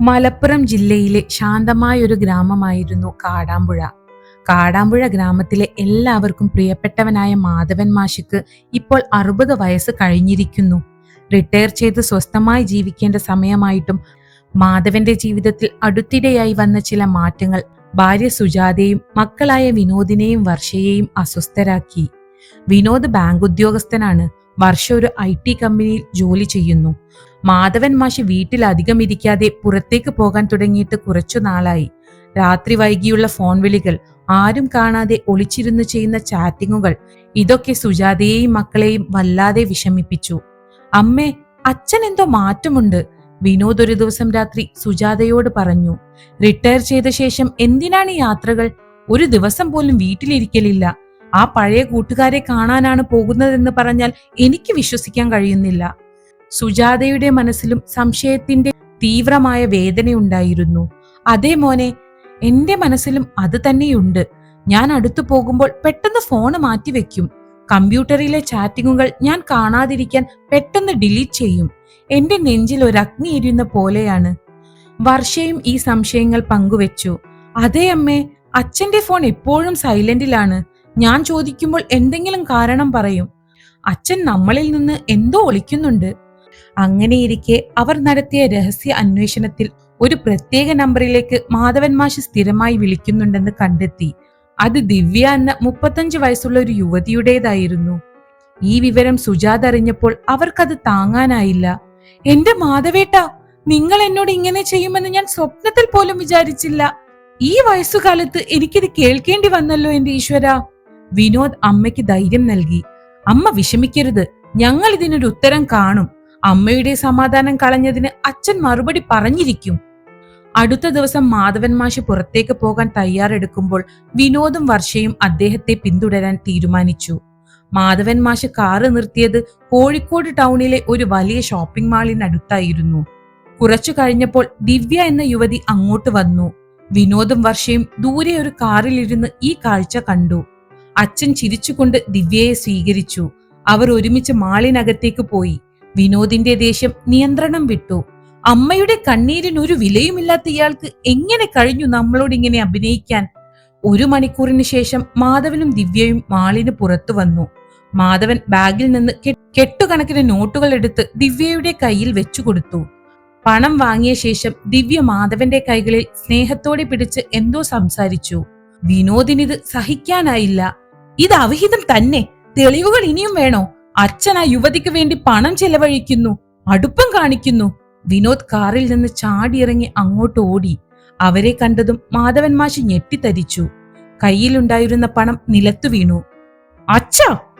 മലപ്പുറം ജില്ലയിലെ ശാന്തമായ ഒരു ഗ്രാമമായിരുന്നു കാടാമ്പുഴ. കാടാമ്പുഴ ഗ്രാമത്തിലെ എല്ലാവർക്കും പ്രിയപ്പെട്ടവനായ മാധവൻ മാഷിക്ക് ഇപ്പോൾ അറുപത് വയസ്സ് കഴിഞ്ഞിരിക്കുന്നു. റിട്ടയർ ചെയ്ത് സ്വസ്ഥമായി ജീവിക്കേണ്ട സമയമായിട്ടും മാധവന്റെ ജീവിതത്തിൽ അടുത്തിടെയായി വന്ന ചില മാറ്റങ്ങൾ ഭാര്യ സുജാതയും മക്കളായ വിനോദിനെയും വർഷയെയും അസ്വസ്ഥരാക്കി. വിനോദ് ബാങ്ക് ഉദ്യോഗസ്ഥനാണ്. വർഷ ഒരു ഐ കമ്പനിയിൽ ജോലി ചെയ്യുന്നു. മാധവൻ മാഷി വീട്ടിൽ അധികം ഇരിക്കാതെ പുറത്തേക്ക് പോകാൻ തുടങ്ങിയിട്ട് കുറച്ചു നാളായി. രാത്രി വൈകിയുള്ള ഫോൺ വിളികൾ ആരും കാണാതെ ഒളിച്ചിരുന്ന് ചെയ്യുന്ന ചാറ്റിങ്ങുകൾ ഇതൊക്കെ സുജാതയെയും മക്കളെയും വല്ലാതെ വിഷമിപ്പിച്ചു. അമ്മേ അച്ഛൻ എന്തോ മാറ്റമുണ്ട്? വിനോദ് ഒരു ദിവസം രാത്രി സുജാതയോട് പറഞ്ഞു റിട്ടയർ ചെയ്ത ശേഷം എന്തിനാണ് യാത്രകൾ? ഒരു ദിവസം പോലും വീട്ടിലിരിക്കലില്ല. ആ പഴയ കൂട്ടുകാരെ കാണാനാണ് പോകുന്നതെന്ന് പറഞ്ഞാൽ എനിക്ക് വിശ്വസിക്കാൻ കഴിയുന്നില്ല. സുജാതയുടെ മനസ്സിലും സംശയത്തിന്റെ തീവ്രമായ വേദനയുണ്ടായിരുന്നു. അതേ മോനെ എന്റെ മനസ്സിലും അത് തന്നെയുണ്ട്. ഞാൻ അടുത്തു പോകുമ്പോൾ പെട്ടെന്ന് ഫോണ് മാറ്റിവെക്കും കമ്പ്യൂട്ടറിലെ ചാറ്റിങ്ങുകൾ ഞാൻ കാണാതിരിക്കാൻ പെട്ടെന്ന് ഡിലീറ്റ് ചെയ്യും. എന്റെ നെഞ്ചിൽ ഒരു അഗ്നി എരിയുന്ന പോലെയാണ്. വർഷയും ഈ സംശയങ്ങൾ പങ്കുവെച്ചു. അതേ അമ്മേ അച്ഛന്റെ ഫോൺ എപ്പോഴും സൈലന്റിലാണ്. ഞാൻ ചോദിക്കുമ്പോൾ എന്തെങ്കിലും കാരണം പറയും. അച്ഛൻ നമ്മളിൽ നിന്ന് എന്തോ ഒളിക്കുന്നുണ്ട്. അങ്ങനെയിരിക്കെ അവർ നടത്തിയ രഹസ്യ അന്വേഷണത്തിൽ ഒരു പ്രത്യേക നമ്പറിലേക്ക് മാധവൻ മാഷ് സ്ഥിരമായി വിളിക്കുന്നുണ്ടെന്ന് കണ്ടെത്തി. അത് ദിവ്യ എന്ന മുപ്പത്തഞ്ച് വയസ്സുള്ള ഒരു യുവതിയുടേതായിരുന്നു. ഈ വിവരം സുജാത അറിഞ്ഞപ്പോൾ അവർക്കത് താങ്ങാനായില്ല. എന്റെ മാധവേട്ട നിങ്ങൾ എന്നോട് ഇങ്ങനെ ചെയ്യുമെന്ന് ഞാൻ സ്വപ്നത്തിൽ പോലും വിചാരിച്ചില്ല. ഈ വയസ്സുകാലത്ത് എനിക്കിത് കേൾക്കേണ്ടി വന്നല്ലോ എന്റെ ഈശ്വര. വിനോദ് അമ്മയ്ക്ക് ധൈര്യം നൽകി. അമ്മ വിഷമിക്കരുത് ഞങ്ങൾ ഇതിനൊരു ഉത്തരം കാണും. അമ്മയുടെ സമാധാനം കളഞ്ഞതിന് അച്ഛൻ മറുപടി പറഞ്ഞിരിക്കും. അടുത്ത ദിവസം മാധവൻ മാഷി പുറത്തേക്ക് പോകാൻ തയ്യാറെടുക്കുമ്പോൾ വിനോദും വർഷയും അദ്ദേഹത്തെ പിന്തുടരാൻ തീരുമാനിച്ചു. മാധവൻ മാഷ് കാറ് നിർത്തിയത് കോഴിക്കോട് ടൗണിലെ ഒരു വലിയ ഷോപ്പിംഗ് മാളിനടുത്തായിരുന്നു. കുറച്ചു കഴിഞ്ഞപ്പോൾ ദിവ്യ എന്ന യുവതി അങ്ങോട്ട് വന്നു. വിനോദും വർഷയും ദൂരെ ഒരു കാറിലിരുന്ന് ഈ കാഴ്ച കണ്ടു. അച്ഛൻ ചിരിച്ചുകൊണ്ട് ദിവ്യയെ സ്വീകരിച്ചു. അവർ ഒരുമിച്ച് മാളിനകത്തേക്ക് പോയി. വിനോദിന്റെ ദേഷ്യം നിയന്ത്രണം വിട്ടു. അമ്മയുടെ കണ്ണീരിന് ഒരു വിലയുമില്ലാത്ത ഇയാൾക്ക് എങ്ങനെ കഴിഞ്ഞു നമ്മളോട് ഇങ്ങനെ അഭിനയിക്കാൻ? ഒരു മണിക്കൂറിന് ശേഷം മാധവനും ദിവ്യയും മാളിന് പുറത്തു വന്നു. മാധവൻ ബാഗിൽ നിന്ന് കെട്ടുകണക്കിന് നോട്ടുകൾ എടുത്ത് ദിവ്യയുടെ കയ്യിൽ വെച്ചു കൊടുത്തു. പണം വാങ്ങിയ ശേഷം ദിവ്യ മാധവന്റെ കൈകളിൽ സ്നേഹത്തോടെ പിടിച്ച് എന്തോ സംസാരിച്ചു. വിനോദിനിത് സഹിക്കാനായില്ല. ഇത് അവിഹിതം തന്നെ. തെളിവുകൾ ഇനിയും വേണോ? അച്ഛൻ ആ യുവതിക്ക് വേണ്ടി പണം ചെലവഴിക്കുന്നു അടുപ്പം കാണിക്കുന്നു. വിനോദ് കാറിൽ നിന്ന് ചാടിയിറങ്ങി അങ്ങോട്ട് ഓടി. അവരെ കണ്ടതും മാധവൻ മാഷി ഞെട്ടിത്തരിച്ചു. കയ്യിലുണ്ടായിരുന്ന പണം നിലത്തു വീണു. അച്ഛ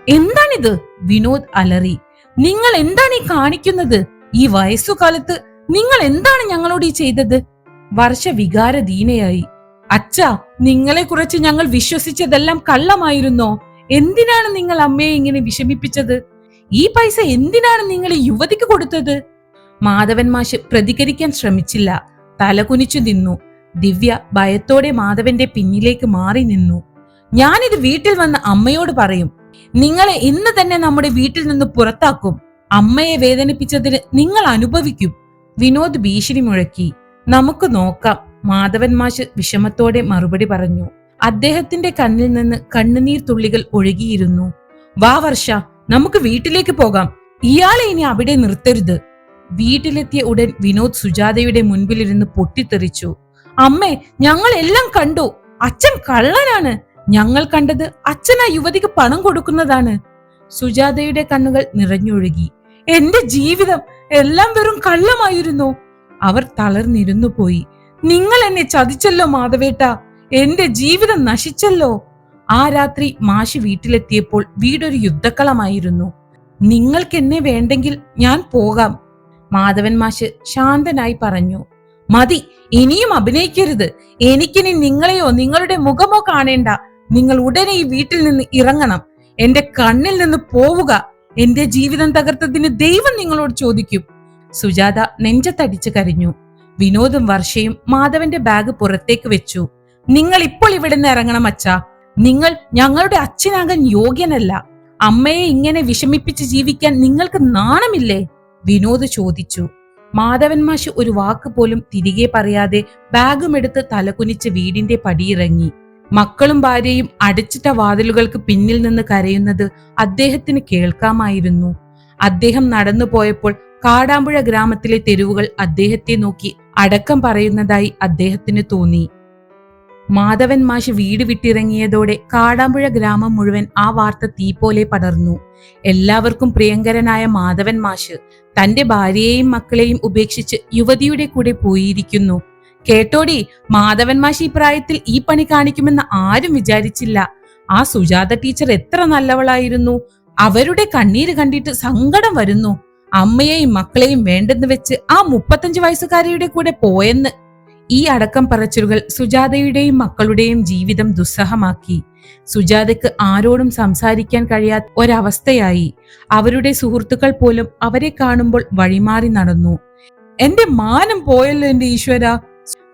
എന്താണിത്? വിനോദ് അലറി. നിങ്ങൾ എന്താണ് ഈ കാണിക്കുന്നത്? ഈ വയസ്സുകാലത്ത് നിങ്ങൾ എന്താണ് ഞങ്ങളോട് ഈ ചെയ്തത്? വർഷ വികാരധീനയായി. അച്ഛ നിങ്ങളെ കുറിച്ച് ഞങ്ങൾ വിശ്വസിച്ചതെല്ലാം കള്ളമായിരുന്നോ? എന്തിനാണ് നിങ്ങൾ അമ്മയെ ഇങ്ങനെ വിഷമിപ്പിച്ചത്? ഈ പൈസ എന്തിനാണ് നിങ്ങൾ യുവതിക്ക് കൊടുത്തത്? മാധവൻ മാഷ് പ്രതികരിക്കാൻ ശ്രമിച്ചില്ല. തലകുനിച്ചു നിന്നു. ദിവ്യ ഭയത്തോടെ മാധവന്റെ പിന്നിലേക്ക് മാറി നിന്നു. ഞാനിത് വീട്ടിൽ വന്ന് അമ്മയോട് പറയും നിങ്ങളെ ഇന്ന് തന്നെ നമ്മുടെ വീട്ടിൽ നിന്ന് പുറത്താക്കും. അമ്മയെ വേദനിപ്പിച്ചതിന് നിങ്ങൾ അനുഭവിക്കും. വിനോദ് ഭീഷണി മുഴക്കി. നമുക്ക് നോക്കാം. മാധവൻ മാഷ് വിഷമത്തോടെ മറുപടി പറഞ്ഞു. അദ്ദേഹത്തിന്റെ കണ്ണിൽ നിന്ന് കണ്ണുനീർ തുള്ളികൾ ഒഴുകിയിരുന്നു. വാ വർഷ നമുക്ക് വീട്ടിലേക്ക് പോകാം. ഇയാളെ ഇനി അവിടെ നിർത്തരുത്. വീട്ടിലെത്തിയ ഉടൻ വിനോദ് സുജാതയുടെ മുൻപിലിരുന്ന് പൊട്ടിത്തെറിച്ചു. അമ്മേ ഞങ്ങൾ എല്ലാം കണ്ടു. അച്ഛൻ കള്ളനാണ്. ഞങ്ങൾ കണ്ടത് അച്ഛൻ ആ യുവതിക്ക് പണം കൊടുക്കുന്നതാണ്. സുജാതയുടെ കണ്ണുകൾ നിറഞ്ഞൊഴുകി. എന്റെ ജീവിതം എല്ലാം വെറും കള്ളമായിരുന്നു. അവർ തളർന്നിരുന്നു പോയി. നിങ്ങൾ എന്നെ ചതിച്ചല്ലോ മാധവേട്ട. എന്റെ ജീവിതം നശിച്ചല്ലോ. ആ രാത്രി മാഷി വീട്ടിലെത്തിയപ്പോൾ വീടൊരു യുദ്ധക്കളമായിരുന്നു. നിങ്ങൾക്ക് എന്നെ വേണ്ടെങ്കിൽ ഞാൻ പോകാം. മാധവൻ മാഷ് ശാന്തനായി പറഞ്ഞു. മതി ഇനിയും അഭിനയിക്കരുത്. എനിക്കിനി നിങ്ങളെയോ നിങ്ങളുടെ മുഖമോ കാണേണ്ട. നിങ്ങൾ ഉടനെ ഈ വീട്ടിൽ നിന്ന് ഇറങ്ങണം. എന്റെ കണ്ണിൽ നിന്ന് പോവുക. എന്റെ ജീവിതം തകർത്തതിന് ദൈവം നിങ്ങളോട് ചോദിക്കും. സുജാത നെഞ്ചത്തടിച്ചു കരഞ്ഞു. വിനോദും വർഷയും മാധവന്റെ ബാഗ് പുറത്തേക്ക് വെച്ചു. നിങ്ങൾ ഇപ്പോൾ ഇവിടെ നിന്ന് ഇറങ്ങണം അച്ഛ. നിങ്ങൾ ഞങ്ങളുടെ അച്ഛനാകാൻ യോഗ്യനല്ല. അമ്മയെ ഇങ്ങനെ വിഷമിപ്പിച്ച് ജീവിക്കാൻ നിങ്ങൾക്ക് നാണമില്ലേ? വിനോദ് ചോദിച്ചു. മാധവൻ മാഷ് ഒരു വാക്ക് പോലും തിരികെ പറയാതെ ബാഗുമെടുത്ത് തലകുനിച്ച് വീടിന്റെ പടിയിറങ്ങി. മക്കളും ഭാര്യയും അടച്ചിട്ട വാതിലുകൾക്ക് പിന്നിൽ നിന്ന് കരയുന്നത് അദ്ദേഹത്തിന് കേൾക്കാമായിരുന്നു. അദ്ദേഹം നടന്നു പോയപ്പോൾ കാടാമ്പുഴ ഗ്രാമത്തിലെ തെരുവുകൾ അദ്ദേഹത്തെ നോക്കി അടക്കം പറയുന്നതായി അദ്ദേഹത്തിന് തോന്നി. മാധവൻ മാഷ് വീട് വിട്ടിറങ്ങിയതോടെ കാടാമ്പുഴ ഗ്രാമം മുഴുവൻ ആ വാർത്ത തീ പോലെ പടർന്നു. എല്ലാവർക്കും പ്രിയങ്കരനായ മാധവൻ മാഷ് തന്റെ ഭാര്യയെയും മക്കളെയും ഉപേക്ഷിച്ച് യുവതിയുടെ കൂടെ പോയിരിക്കുന്നു. കേട്ടോടി മാധവൻ മാഷ് ഈ പ്രായത്തിൽ ഈ പണി കാണിക്കുമെന്ന് ആരും വിചാരിച്ചില്ല. ആ സുജാത ടീച്ചർ എത്ര നല്ലവളായിരുന്നു. അവരുടെ കണ്ണീര് കണ്ടിട്ട് സങ്കടം വരുന്നു. അമ്മയെയും മക്കളെയും വേണ്ടെന്ന് വെച്ച് ആ മുപ്പത്തഞ്ചു വയസ്സുകാരിയുടെ കൂടെ പോയെന്ന് ഈ അടക്കം പറച്ചിലുകൾ സുജാതയുടെയും മക്കളുടെയും ജീവിതം ദുസ്സഹമാക്കി. സുജാതയ്ക്ക് ആരോടും സംസാരിക്കാൻ കഴിയാത്ത ഒരവസ്ഥയായി. അവരുടെ സുഹൃത്തുക്കൾ പോലും അവരെ കാണുമ്പോൾ വഴിമാറി നടന്നു. എന്റെ മാനം പോയല്ലോ എന്റെ ഈശ്വര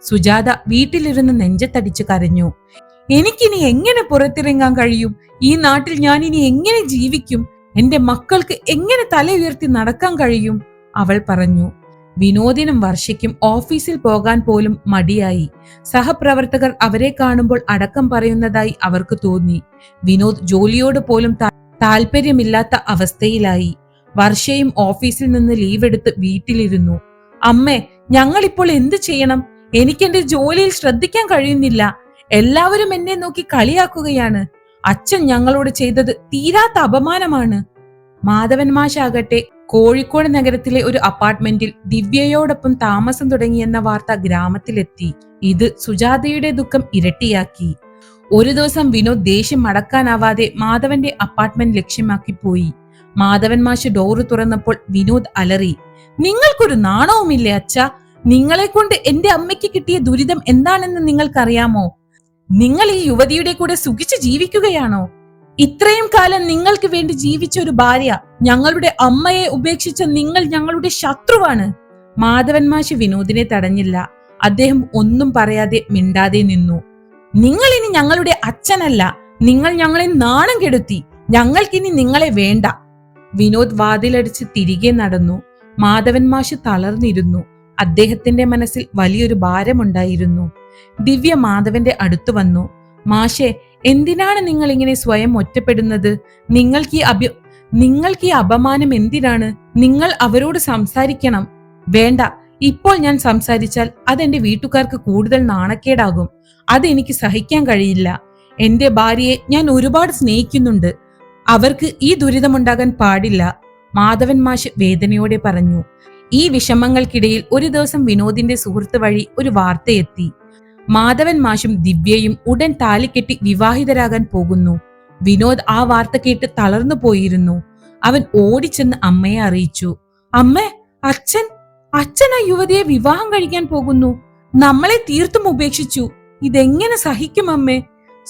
സുജാത വീട്ടിലിരുന്ന് നെഞ്ചത്തടിച്ച് കരഞ്ഞു. എനിക്കിനി എങ്ങനെ പുറത്തിറങ്ങാൻ കഴിയും? ഈ നാട്ടിൽ ഞാൻ ഇനി എങ്ങനെ ജീവിക്കും? എന്റെ മക്കൾക്ക് എങ്ങനെ തല ഉയർത്തി നടക്കാൻ കഴിയും? അവൾ പറഞ്ഞു. വിനോദിനും വർഷയ്ക്കും ഓഫീസിൽ പോകാൻ പോലും മടിയായി. സഹപ്രവർത്തകർ അവരെ കാണുമ്പോൾ അടക്കം പറയുന്നതായി അവർക്ക് തോന്നി. വിനോദ് ജോലിയോട് പോലും താല്പര്യമില്ലാത്ത അവസ്ഥയിലായി. വർഷയും ഓഫീസിൽ നിന്ന് ലീവ് എടുത്ത് വീട്ടിലിരുന്നു. അമ്മേ ഞങ്ങളിപ്പോൾ എന്ത് ചെയ്യണം? എനിക്ക് എന്റെ ജോലിയിൽ ശ്രദ്ധിക്കാൻ കഴിയുന്നില്ല. എല്ലാവരും എന്നെ നോക്കി കളിയാക്കുകയാണ്. അച്ഛൻ ഞങ്ങളോട് ചെയ്തത് തീരാത്ത അപമാനമാണ്. മാധവൻ മാഷാകട്ടെ കോഴിക്കോട് നഗരത്തിലെ ഒരു അപ്പാർട്ട്മെന്റിൽ ദിവ്യയോടൊപ്പം താമസം തുടങ്ങിയെന്ന വാർത്ത ഗ്രാമത്തിലെത്തി. ഇത് സുജാതയുടെ ദുഃഖം ഇരട്ടിയാക്കി. ഒരു ദിവസം വിനോദ് ദേഷ്യം മടക്കാനാവാതെ മാധവന്റെ അപ്പാർട്ട്മെന്റ് ലക്ഷ്യമാക്കി പോയി. മാധവൻ മാഷ് ഡോറ് തുറന്നപ്പോൾ വിനോദ് അലറി നിങ്ങൾക്കൊരു നാണവുമില്ലേ അച്ഛ? നിങ്ങളെ കൊണ്ട് എന്റെ അമ്മയ്ക്ക് കിട്ടിയ ദുരിതം എന്താണെന്ന് നിങ്ങൾക്കറിയാമോ? നിങ്ങൾ ഈ യുവതിയുടെ കൂടെ സുഖിച്ച് ജീവിക്കുകയാണോ? ഇത്രയും കാലം നിങ്ങൾക്ക് വേണ്ടി ജീവിച്ച ഒരു ഭാര്യ ഞങ്ങളുടെ അമ്മയെ ഉപേക്ഷിച്ച നിങ്ങൾ ഞങ്ങളുടെ ശത്രുവാണ്. മാധവൻ മാഷി വിനോദിനെ തടഞ്ഞില്ല. അദ്ദേഹം ഒന്നും പറയാതെ മിണ്ടാതെ നിന്നു. നിങ്ങൾ ഇനി ഞങ്ങളുടെ അച്ഛനല്ല. നിങ്ങൾ ഞങ്ങളെ നാണം കെടുത്തി. ഞങ്ങൾക്കിനി നിങ്ങളെ വേണ്ട. വിനോദ് വാതിലടിച്ച് തിരികെ നടന്നു. മാധവൻ മാഷ് തളർന്നിരുന്നു. അദ്ദേഹത്തിന്റെ മനസ്സിൽ വലിയൊരു ഭാരമുണ്ടായിരുന്നു. ദിവ്യ മാധവന്റെ അടുത്തു വന്നു. മാഷെ എന്തിനാണ് നിങ്ങൾ ഇങ്ങനെ സ്വയം ഒറ്റപ്പെടുന്നത്? നിങ്ങൾക്ക് ഈ അഭി നിങ്ങൾക്ക് ഈ അപമാനം എന്തിനാണ്? നിങ്ങൾ അവരോട് സംസാരിക്കണം. വേണ്ട. ഇപ്പോൾ ഞാൻ സംസാരിച്ചാൽ അതെന്റെ വീട്ടുകാർക്ക് കൂടുതൽ നാണക്കേടാകും. അതെനിക്ക് സഹിക്കാൻ കഴിയില്ല. എന്റെ ഭാര്യയെ ഞാൻ ഒരുപാട് സ്നേഹിക്കുന്നുണ്ട്. അവർക്ക് ഈ ദുരിതമുണ്ടാകാൻ പാടില്ല. മാധവൻ മാഷ് വേദനയോടെ പറഞ്ഞു. ഈ വിഷമങ്ങൾക്കിടയിൽ ഒരു ദിവസം വിനോദിന്റെ സുഹൃത്ത് വഴി ഒരു വാർത്തയെത്തി മാധവൻ മാഷും ദിവ്യയും ഉടൻ താലിക്കെട്ടി വിവാഹിതരാകാൻ പോകുന്നു. വിനോദ് ആ വാർത്ത കേട്ട് തളർന്നു പോയിരുന്നു. അവൻ ഓടിച്ചെന്ന് അമ്മയെ അറിയിച്ചു. അമ്മേ അച്ഛൻ അച്ഛൻ ആ യുവതിയെ വിവാഹം കഴിക്കാൻ പോകുന്നു. നമ്മളെ തീർത്തും ഉപേക്ഷിച്ചു. ഇതെങ്ങനെ സഹിക്കും അമ്മേ?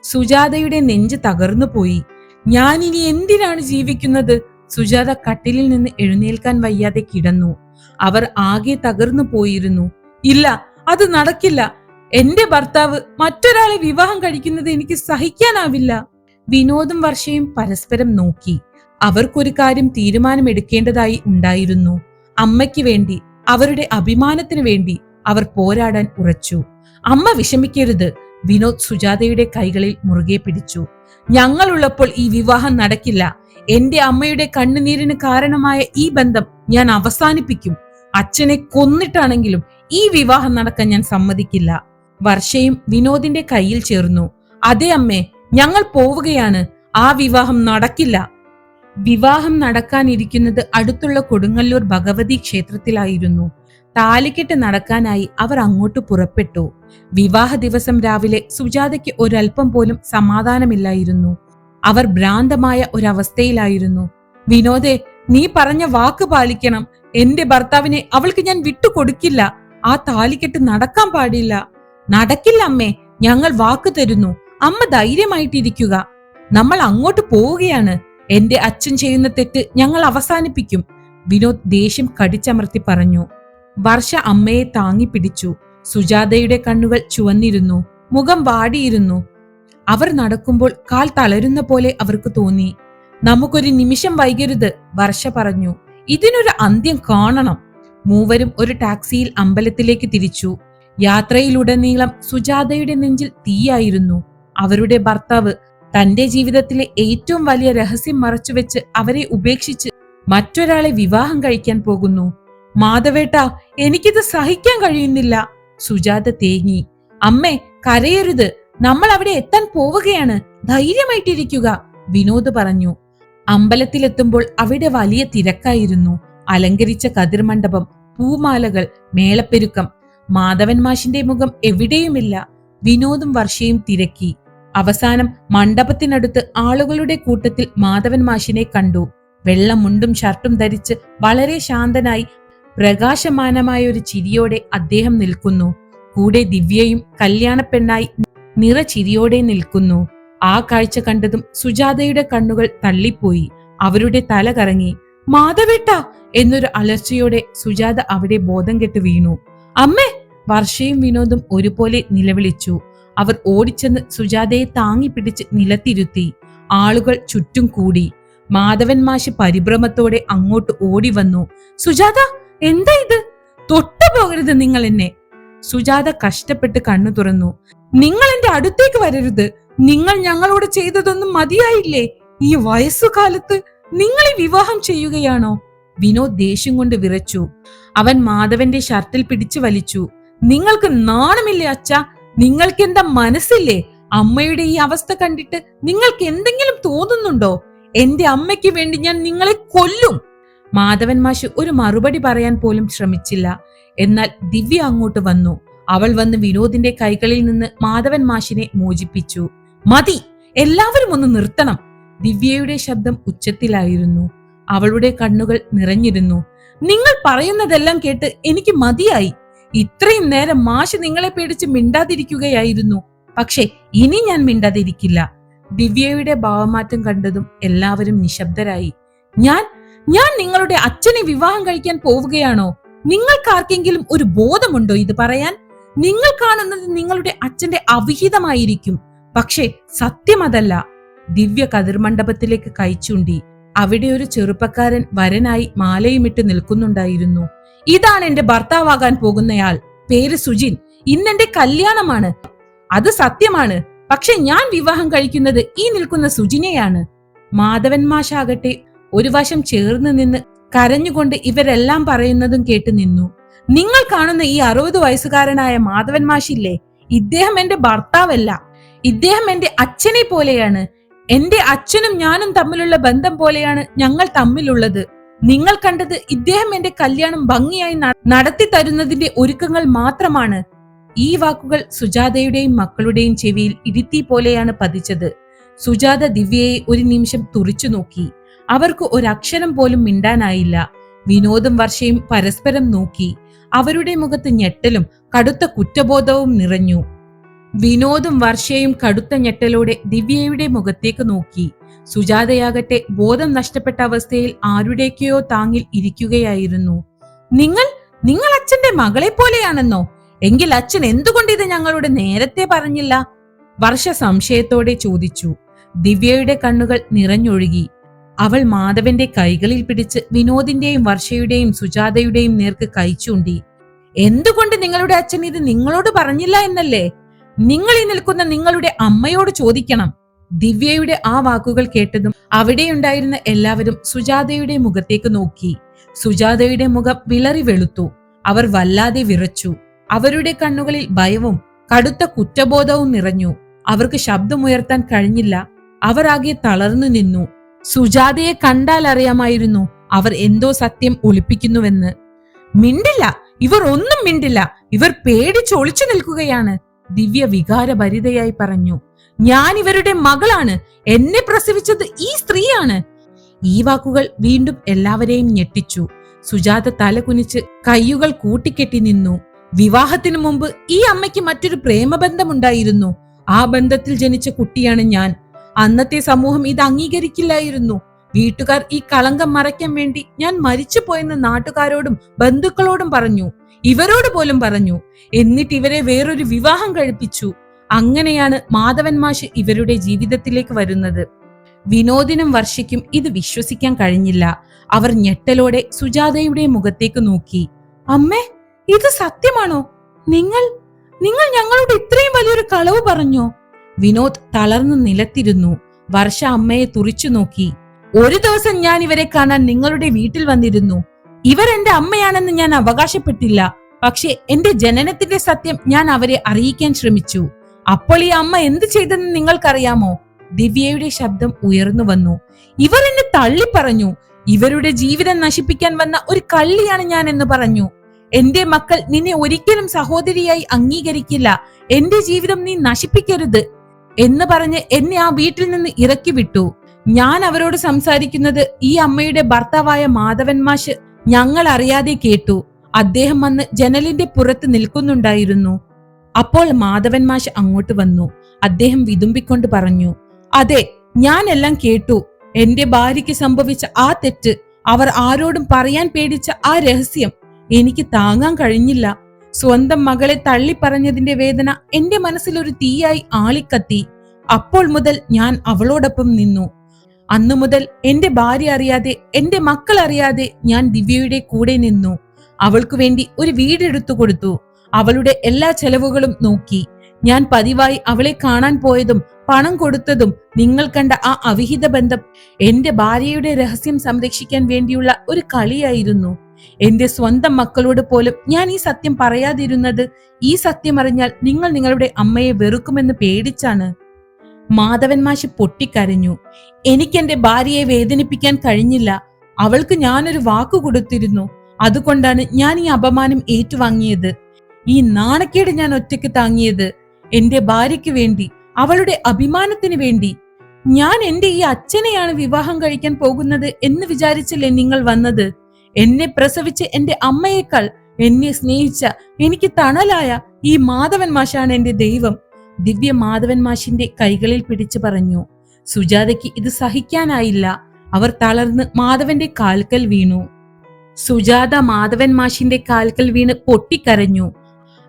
സുജാതയുടെ നെഞ്ച് തകർന്നു പോയി. ഞാൻ ഇനി എന്തിനാണ് ജീവിക്കുന്നത്? സുജാത കട്ടിലിൽ നിന്ന് എഴുന്നേൽക്കാൻ വയ്യാതെ കിടന്നു. അവർ ആകെ തകർന്നു പോയിരുന്നു. ഇല്ല അത് നടക്കില്ല. എന്റെ ഭർത്താവ് മറ്റൊരാളെ വിവാഹം കഴിക്കുന്നത് എനിക്ക് സഹിക്കാനാവില്ല. വിനോദും വർഷയും പരസ്പരം നോക്കി. അവർക്കൊരു കാര്യം തീരുമാനമെടുക്കേണ്ടതായി ഉണ്ടായിരുന്നു. അമ്മയ്ക്ക് വേണ്ടി അവരുടെ അഭിമാനത്തിന് വേണ്ടി അവർ പോരാടാൻ ഉറച്ചു. അമ്മ വിഷമിക്കരുത് വിനോദ് സുജാതയുടെ കൈകളിൽ മുറുകെ പിടിച്ചു. ഞങ്ങളുള്ളപ്പോൾ ഈ വിവാഹം നടക്കില്ല. എന്റെ അമ്മയുടെ കണ്ണുനീരിന് കാരണമായ ഈ ബന്ധം ഞാൻ അവസാനിപ്പിക്കും. അച്ഛനെ കൊന്നിട്ടാണെങ്കിലും ഈ വിവാഹം നടക്കാൻ ഞാൻ സമ്മതിക്കില്ല. വർഷയും വിനോദിന്റെ കയ്യിൽ ചേർന്നു. അതെ അമ്മേ ഞങ്ങൾ പോവുകയാണ്. ആ വിവാഹം നടക്കില്ല. വിവാഹം നടക്കാനിരിക്കുന്നത് അടുത്തുള്ള കൊടുങ്ങല്ലൂർ ഭഗവതി ക്ഷേത്രത്തിലായിരുന്നു. താലിക്കെട്ട് നടക്കാനായി അവർ അങ്ങോട്ട് പുറപ്പെട്ടു. വിവാഹ ദിവസം രാവിലെ സുജാതയ്ക്ക് ഒരൽപ്പം പോലും സമാധാനമില്ലായിരുന്നു. അവർ ഭ്രാന്തമായ ഒരവസ്ഥയിലായിരുന്നു. വിനോദെ നീ പറഞ്ഞ വാക്ക് പാലിക്കണം. എന്റെ ഭർത്താവിനെ അവൾക്ക് ഞാൻ വിട്ടുകൊടുക്കില്ല. ആ താലിക്കെട്ട് നടക്കാൻ പാടില്ല. നടക്കില്ല അമ്മേ ഞങ്ങൾ വാക്ക് തരുന്നു. അമ്മ ധൈര്യമായിട്ടിരിക്കുക. നമ്മൾ അങ്ങോട്ട് പോവുകയാണ്. എന്റെ അച്ഛൻ ചെയ്യുന്ന തെറ്റ് ഞങ്ങൾ അവസാനിപ്പിക്കും. വിനോദ് ദേഷ്യം കടിച്ചമർത്തി പറഞ്ഞു. വർഷ അമ്മയെ താങ്ങി പിടിച്ചു. സുജാതയുടെ കണ്ണുകൾ ചുവന്നിരുന്നു. മുഖം വാടിയിരുന്നു. അവർ നടക്കുമ്പോൾ കാൽ തളരുന്ന പോലെ അവർക്ക് തോന്നി. നമുക്കൊരു നിമിഷം വൈകരുത് വർഷ പറഞ്ഞു. ഇതിനൊരു അന്ത്യം കാണണം. മൂവരും ഒരു ടാക്സിയിൽ അമ്പലത്തിലേക്ക് തിരിച്ചു. യാത്രയിലുടനീളം സുജാതയുടെ നെഞ്ചിൽ തീയായിരുന്നു. അവരുടെ ഭർത്താവ് തന്റെ ജീവിതത്തിലെ ഏറ്റവും വലിയ രഹസ്യം മറച്ചുവെച്ച് അവരെ ഉപേക്ഷിച്ച് മറ്റൊരാളെ വിവാഹം കഴിക്കാൻ പോകുന്നു. മാധവേട്ട എനിക്കിത് സഹിക്കാൻ കഴിയുന്നില്ല. സുജാത തേങ്ങി. അമ്മേ കരയരുത്. നമ്മൾ അവിടെ എത്താൻ പോവുകയാണ്. ധൈര്യമായിട്ടിരിക്കുക. വിനോദ് പറഞ്ഞു. അമ്പലത്തിലെത്തുമ്പോൾ അവിടെ വലിയ തിരക്കായിരുന്നു. അലങ്കരിച്ച കതിർമണ്ഡപം പൂമാലകൾ മേളപ്പെരുക്കം മാധവൻ മാഷിന്റെ മുഖം എവിടെയുമില്ല. വിനോദും വർഷയും തിരക്കി. അവസാനം മണ്ഡപത്തിനടുത്ത് ആളുകളുടെ കൂട്ടത്തിൽ മാധവൻ മാഷിനെ കണ്ടു. വെള്ള മുണ്ടും ഷർട്ടും ധരിച്ച് വളരെ ശാന്തനായി പ്രകാശമാനമായ ഒരു ചിരിയോടെ അദ്ദേഹം നിൽക്കുന്നു. കൂടെ ദിവ്യയും കല്യാണപ്പെണ്ണായി നിറചിരിയോടെ നിൽക്കുന്നു. ആ കാഴ്ച കണ്ടതും സുജാതയുടെ കണ്ണുകൾ തള്ളിപ്പോയി. അവരുടെ തല കറങ്ങി. മാധവേട്ട! എന്നൊരു അലർച്ചയോടെ സുജാത അവിടെ ബോധം കെട്ട് വീണു. അമ്മേ വർഷയും വിനോദും ഒരുപോലെ നിലവിളിച്ചു. അവർ ഓടിച്ചെന്ന് സുജാതയെ താങ്ങിപ്പിടിച്ച് നിലത്തിരുത്തി. ആളുകൾ ചുറ്റും കൂടി. മാധവൻ മാഷ് പരിഭ്രമത്തോടെ അങ്ങോട്ട് ഓടി വന്നു സുജാത എന്താ ഇത്? തൊട്ടു പോകരുത് നിങ്ങൾ എന്നെ. സുജാത കഷ്ടപ്പെട്ട് കണ്ണു തുറന്നു. നിങ്ങൾ എന്റെ അടുത്തേക്ക് വരരുത്. നിങ്ങൾ ഞങ്ങളോട് ചെയ്തതൊന്നും മതിയായില്ലേ? ഈ വയസ്സുകാലത്ത് നിങ്ങൾ ഈ വിവാഹം ചെയ്യുകയാണോ? വിനോദ് ദേഷ്യം കൊണ്ട് വിറച്ചു. അവൻ മാധവന്റെ ഷർട്ടിൽ പിടിച്ചു വലിച്ചു. നിങ്ങൾക്ക് നാണമില്ലേ അച്ഛ? നിങ്ങൾക്ക് എന്താ മനസ്സില്ലേ? അമ്മയുടെ ഈ അവസ്ഥ കണ്ടിട്ട് നിങ്ങൾക്ക് എന്തെങ്കിലും തോന്നുന്നുണ്ടോ? എന്റെ അമ്മയ്ക്ക് വേണ്ടി ഞാൻ നിങ്ങളെ കൊല്ലും. മാധവൻ മാഷ് ഒരു മറുപടി പറയാൻ പോലും ശ്രമിച്ചില്ല. എന്നാൽ ദിവ്യ അങ്ങോട്ട് വന്നു. അവൾ വന്ന് വിനോദിന്റെ കൈകളിൽ നിന്ന് മാധവൻ മാഷിനെ മോചിപ്പിച്ചു. മതി എല്ലാവരും ഒന്ന് നിർത്തണം. ദിവ്യയുടെ ശബ്ദം ഉച്ചത്തിലായിരുന്നു. അവളുടെ കണ്ണുകൾ നിറഞ്ഞിരുന്നു. നിങ്ങൾ പറയുന്നതെല്ലാം കേട്ട് എനിക്ക് മതിയായി. ഇത്രയും നേരം മാഷ് നിങ്ങളെ പേടിച്ച് മിണ്ടാതിരിക്കുകയായിരുന്നു. പക്ഷെ ഇനി ഞാൻ മിണ്ടാതിരിക്കില്ല. ദിവ്യയുടെ ഭാവമാറ്റം കണ്ടതും എല്ലാവരും നിശബ്ദരായി. ഞാൻ ഞാൻ നിങ്ങളുടെ അച്ഛനെ വിവാഹം കഴിക്കാൻ പോവുകയാണോ? നിങ്ങൾക്കാർക്കെങ്കിലും ഒരു ബോധമുണ്ടോ ഇത് പറയാൻ? നിങ്ങൾ കാണുന്നത് നിങ്ങളുടെ അച്ഛന്റെ അവിഹിതമായിരിക്കും. പക്ഷേ സത്യം അതല്ല. ദിവ്യ കതിർമണ്ഡപത്തിലേക്ക് കൈച്ചൂണ്ടി അവിടെ ഒരു ചെറുപ്പക്കാരൻ വരനായി മാലയുമിട്ട് നിൽക്കുന്നുണ്ടായിരുന്നു. ഇതാണ് എന്റെ ഭർത്താവാകാൻ പോകുന്നയാൾ. പേര് സുജിൻ. ഇന്നെന്റെ കല്യാണമാണ്. അത് സത്യമാണ്. പക്ഷെ ഞാൻ വിവാഹം കഴിക്കുന്നത് ഈ നിൽക്കുന്ന സുജിനെയാണ്. മാധവൻ മാഷാകട്ടെ ഒരു വശം ചേർന്ന് നിന്ന് കരഞ്ഞുകൊണ്ട് ഇവരെല്ലാം പറയുന്നതും കേട്ട് നിന്നു. നിങ്ങൾ കാണുന്ന ഈ അറുപത് വയസ്സുകാരനായ മാധവൻ മാഷില്ലേ? ഇദ്ദേഹം എന്റെ ഭർത്താവല്ല. ഇദ്ദേഹം എന്റെ അച്ഛനെ പോലെയാണ്. എന്റെ അച്ഛനും ഞാനും തമ്മിലുള്ള ബന്ധം പോലെയാണ് ഞങ്ങൾ തമ്മിലുള്ളത്. നിങ്ങൾ കണ്ടത് ഇദ്ദേഹം എന്റെ കല്യാണം ഭംഗിയായി നടത്തി തരുന്നതിന്റെ ഒരുക്കങ്ങൾ മാത്രമാണ്. ഈ വാക്കുകൾ സുജാതയുടെയും മക്കളുടെയും ചെവിയിൽ ഇരുത്തി പോലെയാണ് പതിച്ചത്. സുജാത ദിവ്യയെ ഒരു നിമിഷം തുറിച്ചു നോക്കി. അവർക്ക് ഒരക്ഷരം പോലും മിണ്ടാനായില്ല. വിനോദും വർഷയും പരസ്പരം നോക്കി. അവരുടെ മുഖത്ത് ഞെട്ടലും കടുത്ത കുറ്റബോധവും നിറഞ്ഞു. വിനോദും വർഷയും കടുത്ത ഞെട്ടലോടെ ദിവ്യയുടെ മുഖത്തേക്ക് നോക്കി. സുജാതയാകട്ടെ ബോധം നഷ്ടപ്പെട്ട അവസ്ഥയിൽ ആരുടേക്കയോ താങ്ങിൽ ഇരിക്കുകയായിരുന്നു. നിങ്ങൾ നിങ്ങൾ അച്ഛന്റെ മകളെ പോലെയാണെന്നോ? എങ്കിൽ അച്ഛൻ എന്തുകൊണ്ട് ഇത് ഞങ്ങളോട് നേരത്തെ പറഞ്ഞില്ല? വർഷ സംശയത്തോടെ ചോദിച്ചു. ദിവ്യയുടെ കണ്ണുകൾ നിറഞ്ഞൊഴുകി. അവൾ മാധവന്റെ കൈകളിൽ പിടിച്ച് വിനോദിന്റെയും വർഷയുടെയും സുജാതയുടെയും നേർക്ക് കൈ ചൂണ്ടി. എന്തുകൊണ്ട് നിങ്ങളുടെ അച്ഛൻ ഇത് നിങ്ങളോട് പറഞ്ഞില്ല എന്നല്ലേ? നിങ്ങൾ ഈ നിൽക്കുന്ന നിങ്ങളുടെ അമ്മയോട് ചോദിക്കണം. ദിവ്യയുടെ ആ വാക്കുകൾ കേട്ടതും അവിടെയുണ്ടായിരുന്ന എല്ലാവരും സുജാതയുടെ മുഖത്തേക്ക് നോക്കി. സുജാതയുടെ മുഖം വിളറി വെളുത്തു. അവർ വല്ലാതെ വിറച്ചു. അവരുടെ കണ്ണുകളിൽ ഭയവും കടുത്ത കുറ്റബോധവും നിറഞ്ഞു. അവർക്ക് ശബ്ദമുയർത്താൻ കഴിഞ്ഞില്ല. അവർ ആകെ തളർന്നു നിന്നു. സുജാതയെ കണ്ടാൽ അറിയാമായിരുന്നു അവർ എന്തോ സത്യം ഒളിപ്പിക്കുന്നുവെന്ന്. മിണ്ടില്ല. ഇവർ ഒന്നും മിണ്ടില്ല. ഇവർ പേടിച്ചൊളിച്ചു നിൽക്കുകയാണ്. ദിവ്യ വികാരഭരിതയായി പറഞ്ഞു. ഞാൻ ഇവരുടെ മകളാണ്. എന്നെ പ്രസവിച്ചത് ഈ സ്ത്രീയാണ്. ഈ വാക്കുകൾ വീണ്ടും എല്ലാവരെയും ഞെട്ടിച്ചു. സുജാത തല കുനിച്ച് കയ്യുകൾ കൂട്ടിക്കെട്ടി നിന്നു. വിവാഹത്തിന് മുമ്പ് ഈ അമ്മയ്ക്ക് മറ്റൊരു പ്രേമബന്ധമുണ്ടായിരുന്നു. ആ ബന്ധത്തിൽ ജനിച്ച കുട്ടിയാണ് ഞാൻ. അന്നത്തെ സമൂഹം ഇത് അംഗീകരിക്കില്ലായിരുന്നു. വീട്ടുകാർ ഈ കളങ്കം മറയ്ക്കാൻ വേണ്ടി ഞാൻ മരിച്ചു പോയെന്ന് നാട്ടുകാരോടും ബന്ധുക്കളോടും പറഞ്ഞു. ഇവരോട് പോലും പറഞ്ഞു. എന്നിട്ട് ഇവരെ വേറൊരു വിവാഹം കഴിപ്പിച്ചു. അങ്ങനെയാണ് മാധവൻ മാഷ് ഇവരുടെ ജീവിതത്തിലേക്ക് വരുന്നത്. വിനോദിനും വർഷയ്ക്കും ഇത് വിശ്വസിക്കാൻ കഴിഞ്ഞില്ല. അവർ ഞെട്ടലോടെ സുജാതയുടെ മുഖത്തേക്ക് നോക്കി. അമ്മേ ഇത് സത്യമാണോ? നിങ്ങൾ നിങ്ങൾ ഞങ്ങളോട് ഇത്രയും വലിയൊരു കളവ് പറഞ്ഞോ? വിനോദ് തളർന്നു നിലത്തിരുന്നു. വർഷ അമ്മയെ തുറിച്ചു നോക്കി. ഒരു ദിവസം ഞാൻ ഇവരെ കാണാൻ നിങ്ങളുടെ വീട്ടിൽ വന്നിരുന്നു. ഇവർ എന്റെ അമ്മയാണെന്ന് ഞാൻ അവകാശപ്പെട്ടില്ല. പക്ഷെ എന്റെ ജനനത്തിന്റെ സത്യം ഞാൻ അവരെ അറിയിക്കാൻ ശ്രമിച്ചു. അപ്പോൾ ഈ അമ്മ എന്ത് ചെയ്തെന്ന് നിങ്ങൾക്കറിയാമോ? ദിവ്യയുടെ ശബ്ദം ഉയർന്നു വന്നു. ഇവർ എന്നെ തള്ളി പറഞ്ഞു ഇവരുടെ ജീവിതം നശിപ്പിക്കാൻ വന്ന ഒരു കള്ളിയാണ് ഞാൻ എന്ന് പറഞ്ഞു. എന്റെ മക്കൾ നിന്നെ ഒരിക്കലും സഹോദരിയായി അംഗീകരിക്കില്ല. എന്റെ ജീവിതം നീ നശിപ്പിക്കരുത് എന്ന് പറഞ്ഞ് എന്നെ ആ വീട്ടിൽ നിന്ന് ഇറക്കി വിട്ടു. ഞാൻ അവരോട് സംസാരിക്കുന്നത് ഈ അമ്മയുടെ ഭർത്താവായ മാധവൻ മാഷ് ഞങ്ങൾ അറിയാതെ കേട്ടു. അദ്ദേഹം വന്ന് ജനലിന്റെ പുറത്ത് നിൽക്കുന്നുണ്ടായിരുന്നു. അപ്പോൾ മാധവൻ മാഷ് അങ്ങോട്ട് വന്നു. അദ്ദേഹം വിതുമ്പിക്കൊണ്ട് പറഞ്ഞു അതെ ഞാൻ എല്ലാം കേട്ടു. എന്റെ ഭാര്യയ്ക്ക് സംഭവിച്ച ആ തെറ്റ് അവർ ആരോടും പറയാൻ പേടിച്ച ആ രഹസ്യം എനിക്ക് താങ്ങാൻ കഴിഞ്ഞില്ല. സ്വന്തം മകളെ തള്ളി പറഞ്ഞതിന്റെ വേദന എന്റെ മനസ്സിൽ ഒരു തീയായി ആളിക്കത്തി. അപ്പോൾ മുതൽ ഞാൻ അവളോടൊപ്പം നിന്നു. അന്നു മുതൽ എന്റെ ഭാര്യ അറിയാതെ എന്റെ മക്കൾ അറിയാതെ ഞാൻ ദിവ്യയുടെ കൂടെ നിന്നു. അവൾക്കു വേണ്ടി ഒരു വീടെടുത്തു കൊടുത്തു. അവളുടെ എല്ലാ ചെലവുകളും നോക്കി. ഞാൻ പതിവായി അവളെ കാണാൻ പോയതും പണം കൊടുത്തതും നിങ്ങൾ കണ്ട ആ അവിഹിത ബന്ധം എന്റെ ഭാര്യയുടെ രഹസ്യം സംരക്ഷിക്കാൻ വേണ്ടിയുള്ള ഒരു കളിയായിരുന്നു. എന്റെ സ്വന്തം മക്കളോട് പോലും ഞാൻ ഈ സത്യം പറയാതിരുന്നത് ഈ സത്യം അറിഞ്ഞാൽ നിങ്ങൾ നിങ്ങളുടെ അമ്മയെ വെറുക്കുമെന്ന് പേടിച്ചാണ്. മാധവൻ മാഷി പൊട്ടിക്കരഞ്ഞു. എനിക്ക് എന്റെ ഭാര്യയെ വേദനിപ്പിക്കാൻ കഴിഞ്ഞില്ല. അവൾക്ക് ഞാനൊരു വാക്കു കൊടുത്തിരുന്നു. അതുകൊണ്ടാണ് ഞാൻ ഈ അപമാനം ഏറ്റുവാങ്ങിയത്. ഈ നാണക്കേട് ഞാൻ ഒറ്റയ്ക്ക് താങ്ങിയത് എന്റെ ഭാര്യയ്ക്ക് വേണ്ടി അവളുടെ അഭിമാനത്തിന് വേണ്ടി. ഞാൻ എന്റെ ഈ അച്ഛനെയാണ് വിവാഹം കഴിക്കാൻ പോകുന്നത് എന്ന് വിചാരിച്ചല്ലേ നിങ്ങൾ വന്നത്? എന്നെ പ്രസവിച്ച് എന്റെ അമ്മയേക്കാൾ എന്നെ സ്നേഹിച്ച എനിക്ക് തണലായ ഈ മാധവൻ മാഷാണ് എന്റെ ദൈവം. ദിവ്യ മാധവൻ മാഷിന്റെ കൈകളിൽ പിടിച്ചു പറഞ്ഞു സുജാതയ്ക്ക് ഇത് സഹിക്കാനായില്ല. അവർ തളർന്ന് മാധവന്റെ കാൽക്കൽ വീണു. സുജാത മാധവൻ മാഷിന്റെ കാൽക്കൽ വീണ് പൊട്ടിക്കരഞ്ഞു.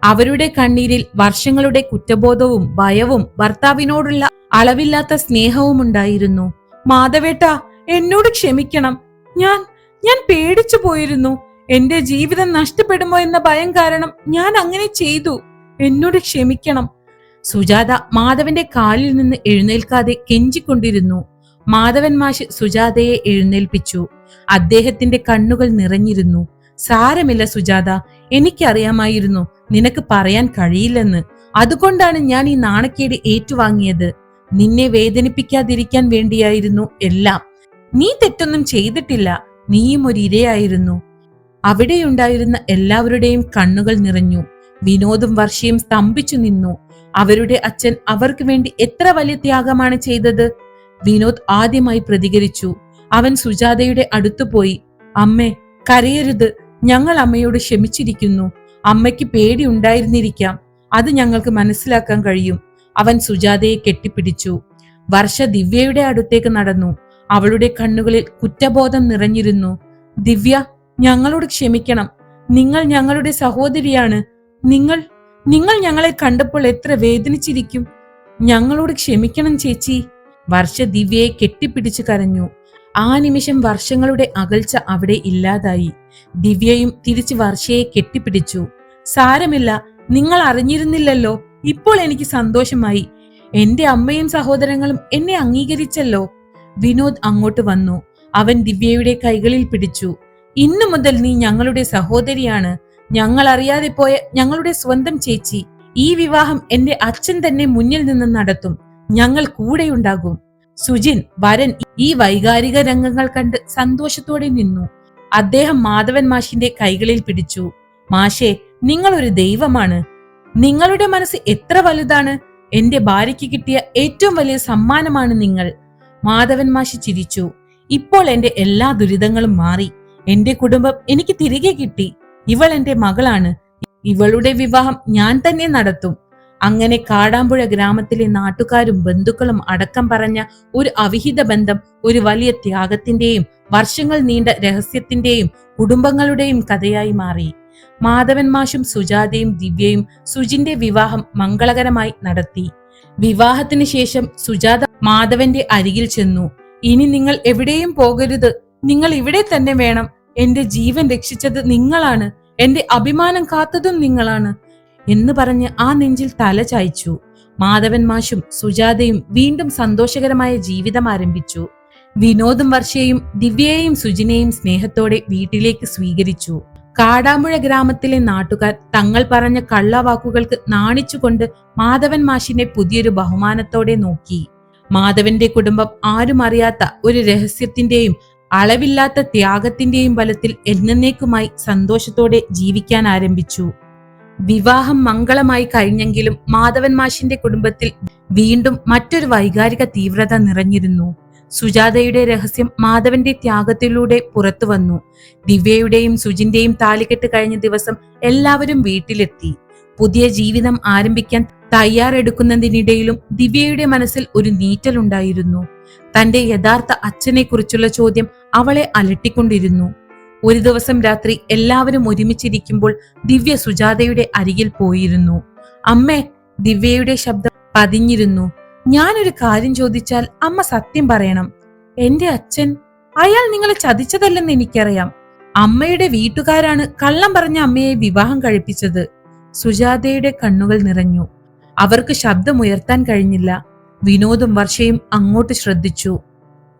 അവരുടെ കണ്ണീരിൽ വർഷങ്ങളുടെ കുറ്റബോധവും ഭയവും ഭർത്താവിനോടുള്ള അളവില്ലാത്ത സ്നേഹവും ഉണ്ടായിരുന്നു. മാധവേട്ട എന്നോട് ക്ഷമിക്കണം. ഞാൻ ഞാൻ പേടിച്ചു പോയിരുന്നു. എന്റെ ജീവിതം നഷ്ടപ്പെടുമോ എന്ന ഭയം കാരണം ഞാൻ അങ്ങനെ ചെയ്തു. എന്നോട് ക്ഷമിക്കണം. സുജാത മാധവന്റെ കാലിൽ നിന്ന് എഴുന്നേൽക്കാതെ കെഞ്ചിക്കൊണ്ടിരുന്നു. മാധവൻ മാഷ് സുജാതയെ എഴുന്നേൽപ്പിച്ചു. അദ്ദേഹത്തിന്റെ കണ്ണുകൾ നിറഞ്ഞിരുന്നു. സാരമില്ല സുജാത എനിക്കറിയാമായിരുന്നു. നിനക്ക് പറയാൻ കഴിയില്ലെന്ന്. അതുകൊണ്ടാണ് ഞാൻ ഈ നാണക്കേട് ഏറ്റുവാങ്ങിയത്. നിന്നെ വേദനിപ്പിക്കാതിരിക്കാൻ വേണ്ടിയായിരുന്നു എല്ലാം. നീ തെറ്റൊന്നും ചെയ്തിട്ടില്ല. നീയും ഒരു ഇരയായിരുന്നു. അവിടെയുണ്ടായിരുന്ന എല്ലാവരുടെയും കണ്ണുകൾ നിറഞ്ഞു. വിനോദും വർഷയും സ്തംഭിച്ചു നിന്നു. അവരുടെ അച്ഛൻ അവർക്ക് വേണ്ടി എത്ര വലിയ ത്യാഗമാണ് ചെയ്തത്? വിനോദ് ആദ്യമായി പ്രതികരിച്ചു. അവൻ സുജാതയുടെ അടുത്തു പോയി അമ്മേ കരയരുത്. ഞങ്ങൾ അമ്മയോട് ക്ഷമിച്ചിരിക്കുന്നു. അമ്മയ്ക്ക് പേടി ഉണ്ടായിരുന്നിരിക്കാം. അത് ഞങ്ങൾക്ക് മനസ്സിലാക്കാൻ കഴിയും. അവൻ സുജാതയെ കെട്ടിപ്പിടിച്ചു. വർഷ ദിവ്യയുടെ അടുത്തേക്ക് നടന്നു. അവളുടെ കണ്ണുകളിൽ കുറ്റബോധം നിറഞ്ഞിരുന്നു. ദിവ്യ ഞങ്ങളോട് ക്ഷമിക്കണം. നിങ്ങൾ ഞങ്ങളുടെ സഹോദരിയാണ്. നിങ്ങൾ നിങ്ങൾ ഞങ്ങളെ കണ്ടപ്പോൾ എത്ര വേദനിച്ചിരിക്കും. ഞങ്ങളോട് ക്ഷമിക്കണം ചേച്ചി. വർഷ ദിവ്യയെ കെട്ടിപ്പിടിച്ചു കരഞ്ഞു. ആ നിമിഷം വർഷങ്ങളുടെ അകൽച്ച അവിടെ ഇല്ലാതായി. ദിവ്യയും തിരിച്ച് വർഷയെ കെട്ടിപ്പിടിച്ചു. സാരമില്ല നിങ്ങൾ അറിഞ്ഞിരുന്നില്ലല്ലോ. ഇപ്പോൾ എനിക്ക് സന്തോഷമായി. എന്റെ അമ്മയും സഹോദരങ്ങളും എന്നെ അംഗീകരിച്ചല്ലോ. വിനോദ് അങ്ങോട്ട് വന്നു. അവൻ ദിവ്യയുടെ കൈകളിൽ പിടിച്ചു. ഇന്നു മുതൽ നീ ഞങ്ങളുടെ സഹോദരിയാണ്. ഞങ്ങൾ അറിയാതെ പോയ ഞങ്ങളുടെ സ്വന്തം ചേച്ചി. ഈ വിവാഹം എന്റെ അച്ഛൻ തന്നെ മുന്നിൽ നിന്ന് നടത്തും. ഞങ്ങൾ കൂടെയുണ്ടാകും. സുജിൻ വരൻ ഈ വൈകാരിക രംഗങ്ങൾ കണ്ട് സന്തോഷത്തോടെ നിന്നു. അദ്ദേഹം മാധവൻ മാഷിന്റെ കൈകളിൽ പിടിച്ചു. മാഷെ നിങ്ങൾ ഒരു ദൈവമാണ്. നിങ്ങളുടെ മനസ്സ് എത്ര വലുതാണ്? എന്റെ ഭാര്യയ്ക്ക് കിട്ടിയ ഏറ്റവും വലിയ സമ്മാനമാണ് നിങ്ങൾ. മാധവൻ മാഷി ചിരിച്ചു. ഇപ്പോൾ എന്റെ എല്ലാ ദുരിതങ്ങളും മാറി. എന്റെ കുടുംബം എനിക്ക് തിരികെ കിട്ടി. ഇവൾ എന്റെ മകളാണ്. ഇവളുടെ വിവാഹം ഞാൻ തന്നെ നടത്തും. അങ്ങനെ കാടാമ്പുഴ ഗ്രാമത്തിലെ നാട്ടുകാരും ബന്ധുക്കളും അടക്കം പറഞ്ഞ ഒരു അവിഹിത ബന്ധം ഒരു വലിയ ത്യാഗത്തിന്റെയും വർഷങ്ങൾ നീണ്ട രഹസ്യത്തിന്റെയും കുടുംബങ്ങളുടെയും കഥയായി മാറി. മാധവൻ മാഷും സുജാതയും ദിവ്യയും സുജിന്റെ വിവാഹം മംഗളകരമായി നടത്തി. വിവാഹത്തിന് ശേഷം സുജാത മാധവന്റെ അരികിൽ ചെന്നു. ഇനി നിങ്ങൾ എവിടെയും പോകരുത്. നിങ്ങൾ ഇവിടെ തന്നെ വേണം. എന്റെ ജീവൻ രക്ഷിച്ചത് നിങ്ങളാണ്. എന്റെ അഭിമാനം കാത്തതും നിങ്ങളാണ്. എന്ന് പറഞ്ഞ് ആ നെഞ്ചിൽ തല ചായ്ച്ചു. മാധവൻ മാഷും സുജാതയും വീണ്ടും സന്തോഷകരമായ ജീവിതം ആരംഭിച്ചു. വിനോദും വർഷയും ദിവ്യയെയും സുജിനെയും സ്നേഹത്തോടെ വീട്ടിലേക്ക് സ്വീകരിച്ചു. കാടാമ്പുഴ ഗ്രാമത്തിലെ നാട്ടുകാർ തങ്ങൾ പറഞ്ഞ കള്ളവാക്കുകൾക്ക് നാണിച്ചുകൊണ്ട് മാധവൻ മാഷിനെ പുതിയൊരു ബഹുമാനത്തോടെ നോക്കി. മാധവന്റെ കുടുംബം ആരും അറിയാത്ത ഒരു രഹസ്യത്തിന്റെയും അളവില്ലാത്ത ത്യാഗത്തിന്റെയും ബലത്തിൽ എന്നേക്കുമായി സന്തോഷത്തോടെ ജീവിക്കാൻ ആരംഭിച്ചു. വിവാഹം മംഗളമായി കഴിഞ്ഞെങ്കിലും മാധവൻ മാഷിന്റെ കുടുംബത്തിൽ വീണ്ടും മറ്റൊരു വൈകാരിക തീവ്രത നിറഞ്ഞിരുന്നു. സുജാതയുടെ രഹസ്യം മാധവന്റെ ത്യാഗത്തിലൂടെ പുറത്തു വന്നു. ദിവ്യയുടെയും സുജിന്റെയും താലികെട്ട് കഴിഞ്ഞ ദിവസം എല്ലാവരും വീട്ടിലെത്തി. പുതിയ ജീവിതം ആരംഭിക്കാൻ തയ്യാറെടുക്കുന്നതിനിടയിലും ദിവ്യയുടെ മനസ്സിൽ ഒരു നീറ്റലുണ്ടായിരുന്നു. തന്റെ യഥാർത്ഥ അച്ഛനെ കുറിച്ചുള്ള ചോദ്യം അവളെ അലട്ടിക്കൊണ്ടിരുന്നു. ഒരു ദിവസം രാത്രി എല്ലാവരും ഒരുമിച്ചിരിക്കുമ്പോൾ ദിവ്യ സുജാതയുടെ അരികിൽ പോയിരുന്നു. അമ്മേ ദിവ്യയുടെ ശബ്ദം പതിഞ്ഞിരുന്നു. ഞാനൊരു കാര്യം ചോദിച്ചാൽ അമ്മ സത്യം പറയണം. എന്റെ അച്ഛൻ അയാൾ നിങ്ങളെ ചതിച്ചതല്ലെന്ന് എനിക്കറിയാം. അമ്മയുടെ വീട്ടുകാരാണ് കള്ളം പറഞ്ഞ അമ്മയെ വിവാഹം കഴിപ്പിച്ചത്. സുജാതയുടെ കണ്ണുകൾ നിറഞ്ഞു. അവർക്ക് ശബ്ദമുയർത്താൻ കഴിഞ്ഞില്ല. വിനോദും വർഷയും അങ്ങോട്ട് ശ്രദ്ധിച്ചു.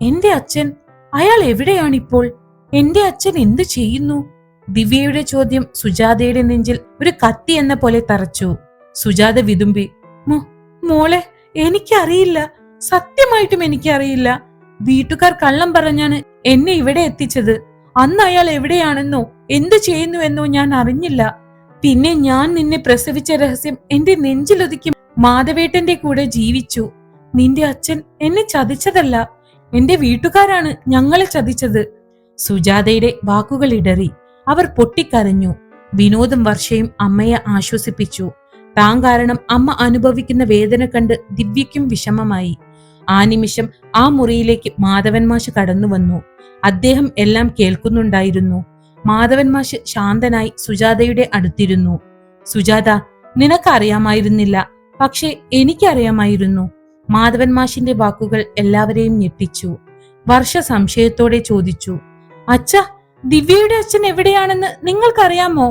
എന്റെ അച്ഛൻ അയാൾ എവിടെയാണിപ്പോൾ? എന്റെ അച്ഛൻ എന്ത് ചെയ്യുന്നു? ദിവ്യയുടെ ചോദ്യം സുജാതയുടെ നെഞ്ചിൽ ഒരു കത്തി എന്ന പോലെ തറച്ചു. സുജാത വിതുമ്പി "മോ- മോളെ എനിക്കറിയില്ല. സത്യമായിട്ടും എനിക്കറിയില്ല. വീട്ടുകാർ കള്ളം പറഞ്ഞാണ് എന്നെ ഇവിടെ എത്തിച്ചത്. അന്ന് അയാൾ എവിടെയാണെന്നോ എന്തു ചെയ്യുന്നുവെന്നോ ഞാൻ അറിഞ്ഞില്ല. പിന്നെ ഞാൻ നിന്നെ പ്രസവിച്ച രഹസ്യം എന്റെ നെഞ്ചിലൊതുക്കി മാധവേട്ടന്റെ കൂടെ ജീവിച്ചു. നിന്റെ അച്ഛൻ എന്നെ ചതിച്ചതല്ല. എന്റെ വീട്ടുകാരാണ് ഞങ്ങളെ ചതിച്ചത്. സുജാതയുടെ വാക്കുകൾ ഇടറി. അവർ പൊട്ടിക്കരഞ്ഞു. വിനോദം വർഷയും അമ്മയെ ആശ്വസിപ്പിച്ചു. താൻ കാരണം അമ്മ അനുഭവിക്കുന്ന വേദന കണ്ട് ദിവ്യയ്ക്കും വിഷമമായി. ആ നിമിഷം ആ മുറിയിലേക്ക് മാധവൻ മാഷ് കടന്നു വന്നു. അദ്ദേഹം എല്ലാം കേൾക്കുന്നുണ്ടായിരുന്നു. മാധവൻ മാഷ് ശാന്തനായി സുജാതയുടെ അടുത്തിരുന്നു. സുജാത നിനക്കറിയാമായിരുന്നില്ല. പക്ഷേ എനിക്കറിയാമായിരുന്നു. മാധവൻ മാഷിന്റെ വാക്കുകൾ എല്ലാവരെയും ഞെട്ടിച്ചു. വർഷ സംശയത്തോടെ ചോദിച്ചു. അച്ഛ ദിവ്യയുടെ അച്ഛൻ എവിടെയാണെന്ന് നിങ്ങൾക്കറിയാമോ?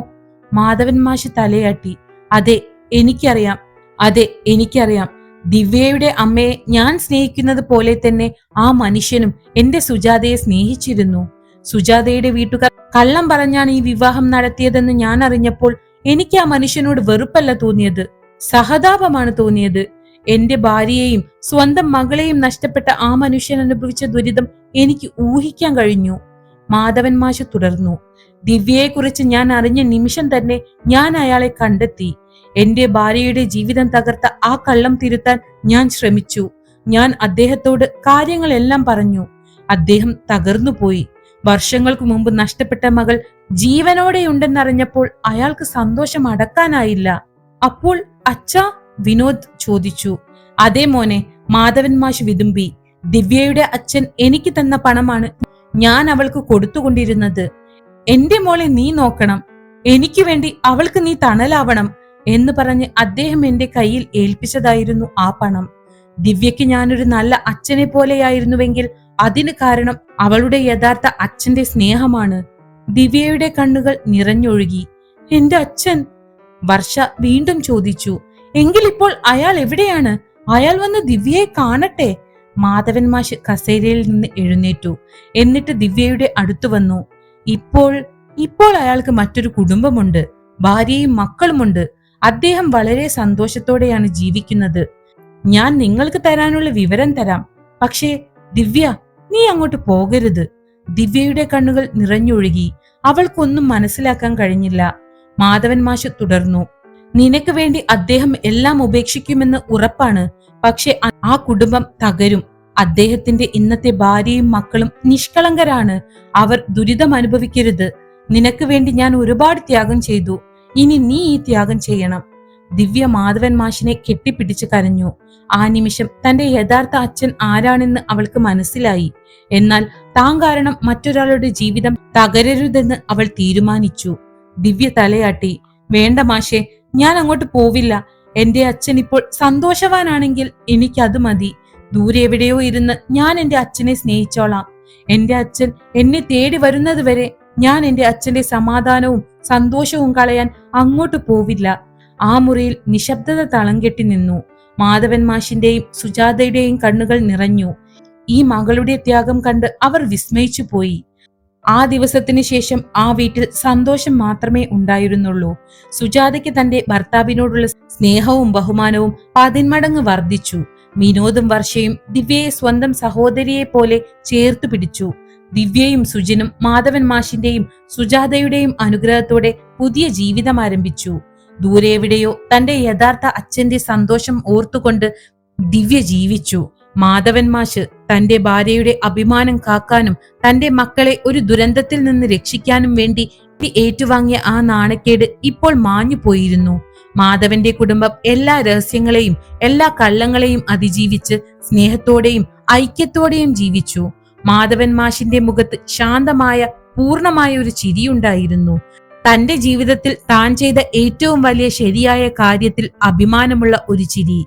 മാധവൻ മാഷ് തലയാട്ടി. അതെ എനിക്കറിയാം. അതെ എനിക്കറിയാം. ദിവ്യയുടെ അമ്മയെ ഞാൻ സ്നേഹിക്കുന്നത് പോലെ തന്നെ ആ മനുഷ്യനും എന്റെ സുജാതയെ സ്നേഹിച്ചിരുന്നു. സുജാതയുടെ വീട്ടുകാർ കള്ളം പറഞ്ഞാണ് ഈ വിവാഹം നടത്തിയതെന്ന് ഞാൻ അറിഞ്ഞപ്പോൾ എനിക്ക് ആ മനുഷ്യനോട് വെറുപ്പല്ല തോന്നിയത്. സഹതാപമാണ് തോന്നിയത്. എന്റെ ഭാര്യയെയും സ്വന്തം മകളെയും നഷ്ടപ്പെട്ട ആ മനുഷ്യൻ അനുഭവിച്ച ദുരിതം എനിക്ക് ഊഹിക്കാൻ കഴിഞ്ഞു. മാധവൻ മാഷ് തുടർന്നു. ദിവ്യയെക്കുറിച്ച് ഞാൻ അറിഞ്ഞ നിമിഷം തന്നെ ഞാൻ അയാളെ കണ്ടെത്തി. എന്റെ ഭാര്യയുടെ ജീവിതം തകർത്ത ആ കള്ളം തിരുത്താൻ ഞാൻ ശ്രമിച്ചു. ഞാൻ അദ്ദേഹത്തോട് കാര്യങ്ങളെല്ലാം പറഞ്ഞു. അദ്ദേഹം തകർന്നുപോയി വർഷങ്ങൾക്ക് മുമ്പ് നഷ്ടപ്പെട്ട മകൾ ജീവനോടെയുണ്ടെന്നറിഞ്ഞപ്പോൾ അയാൾക്ക് സന്തോഷം അടക്കാനായില്ല. അപ്പോൾ അച്ഛ വിനോദ് ചോദിച്ചു അതേ മോനെ മാധവൻ മാഷ് വിതുമ്പി. ദിവ്യയുടെ അച്ഛൻ എനിക്ക് തന്ന പണമാണ് ഞാൻ അവൾക്ക് കൊടുത്തുകൊണ്ടിരുന്നത്. എന്റെ മോളെ നീ നോക്കണം. എനിക്ക് വേണ്ടി അവൾക്ക് നീ തണലാവണം എന്ന് പറഞ്ഞ് അദ്ദേഹം എന്റെ കയ്യിൽ ഏൽപ്പിച്ചതായിരുന്നു ആ പണം. ദിവ്യയ്ക്ക് ഞാനൊരു നല്ല അച്ഛനെ പോലെയായിരുന്നുവെങ്കിൽ അതിന് കാരണം അവളുടെ യഥാർത്ഥ അച്ഛന്റെ സ്നേഹമാണ്. ദിവ്യയുടെ കണ്ണുകൾ നിറഞ്ഞൊഴുകി. എന്റെ അച്ഛൻ? വർഷ വീണ്ടും ചോദിച്ചു. എങ്കിലിപ്പോൾ അയാൾ എവിടെയാണ്? അയാൾ വന്ന് ദിവ്യയെ കാണട്ടെ. മാധവൻ മാഷ് കസേരയിൽ നിന്ന് എഴുന്നേറ്റു. എന്നിട്ട് ദിവ്യയുടെ അടുത്തു വന്നു. ഇപ്പോൾ ഇപ്പോൾ അയാൾക്ക് മറ്റൊരു കുടുംബമുണ്ട്. ഭാര്യയും മക്കളുമുണ്ട്. അദ്ദേഹം വളരെ സന്തോഷത്തോടെയാണ് ജീവിക്കുന്നത്. ഞാൻ നിങ്ങൾക്ക് തരാനുള്ള വിവരം തരാം. പക്ഷേ ദിവ്യ നീ അങ്ങോട്ട് പോകരുത്. ദിവ്യയുടെ കണ്ണുകൾ നിറഞ്ഞൊഴുകി. അവൾക്കൊന്നും മനസ്സിലാക്കാൻ കഴിഞ്ഞില്ല. മാധവൻ മാഷ് തുടർന്നു. നിനക്ക് വേണ്ടി അദ്ദേഹം എല്ലാം ഉപേക്ഷിക്കുമെന്ന് ഉറപ്പാണ്. പക്ഷെ ആ കുടുംബം തകരും. അദ്ദേഹത്തിന്റെ ഇന്നത്തെ ഭാര്യയും മക്കളും നിഷ്കളങ്കരാണ്. അവർ ദുരിതം അനുഭവിക്കരുത്. നിനക്ക് വേണ്ടി ഞാൻ ഒരുപാട് ത്യാഗം ചെയ്തു. ഇനി നീ ഈ ത്യാഗം ചെയ്യണം. ദിവ്യ മാധവൻ മാഷിനെ കെട്ടിപ്പിടിച്ച് കരഞ്ഞു. ആ നിമിഷം തന്റെ യഥാർത്ഥ അച്ഛൻ ആരാണെന്ന് അവൾക്ക് മനസ്സിലായി. എന്നാൽ താൻ കാരണം മറ്റൊരാളുടെ ജീവിതം തകരരുതെന്ന് അവൾ തീരുമാനിച്ചു. ദിവ്യ തലയാട്ടി. വേണ്ട മാഷെ ഞാൻ അങ്ങോട്ട് പോവില്ല. എന്റെ അച്ഛൻ ഇപ്പോൾ സന്തോഷവാനാണെങ്കിൽ എനിക്കത് മതി. ദൂരെ എവിടെയോ ഇരുന്ന് ഞാൻ എന്റെ അച്ഛനെ സ്നേഹിച്ചോളാം. എന്റെ അച്ഛൻ എന്നെ തേടി വരുന്നത് വരെ ഞാൻ എന്റെ അച്ഛന്റെ സമാധാനവും സന്തോഷവും കളയാൻ അങ്ങോട്ട് പോവില്ല. ആ മുറിയിൽ നിശബ്ദത തളം കെട്ടി നിന്നു. മാധവൻ മാഷിന്റെയും സുജാതയുടെയും കണ്ണുകൾ നിറഞ്ഞു. ഈ മകളുടെ ത്യാഗം കണ്ട് അവർ വിസ്മയിച്ചു പോയി ആ ദിവസത്തിന് ശേഷം ആ വീട്ടിൽ സന്തോഷം മാത്രമേ ഉണ്ടായിരുന്നുള്ളൂ. സുജാതയ്ക്ക് തന്റെ ഭർത്താവിനോടുള്ള സ്നേഹവും ബഹുമാനവും പതിന്മടങ്ങ് വർദ്ധിച്ചു. വിനോദും വർഷയും ദിവ്യയെ സ്വന്തം സഹോദരിയെ പോലെ ചേർത്തു പിടിച്ചു. ദിവ്യയും സുജിനും മാധവൻ മാഷിന്റെയും സുജാതയുടെയും അനുഗ്രഹത്തോടെ പുതിയ ജീവിതം ആരംഭിച്ചു. ദൂരെ എവിടെയോ തന്റെ യഥാർത്ഥ അച്ഛന്റെ സന്തോഷം ഓർത്തുകൊണ്ട് ദിവ്യ ജീവിച്ചു. മാധവൻ മാഷ് തന്റെ ഭാര്യയുടെ അഭിമാനം കാക്കാനും തന്റെ മക്കളെ ഒരു ദുരന്തത്തിൽ നിന്ന് രക്ഷിക്കാനും വേണ്ടി ഏറ്റുവാങ്ങിയ ആ നാണക്കേട് ഇപ്പോൾ മാഞ്ഞു പോയിരുന്നു. മാധവന്റെ കുടുംബം എല്ലാ രഹസ്യങ്ങളെയും എല്ലാ കള്ളങ്ങളെയും അതിജീവിച്ച് സ്നേഹത്തോടെയും ഐക്യത്തോടെയും ജീവിച്ചു. മാധവൻ മാഷിന്റെ മുഖത്ത് ശാന്തമായ പൂർണമായ ഒരു ചിരിയുണ്ടായിരുന്നു. തന്റെ ജീവിതത്തിൽ താൻ ചെയ്ത ഏറ്റവും വലിയ ശരിയായ കാര്യത്തിൽ അഭിമാനമുള്ള ഒരു ചിരി.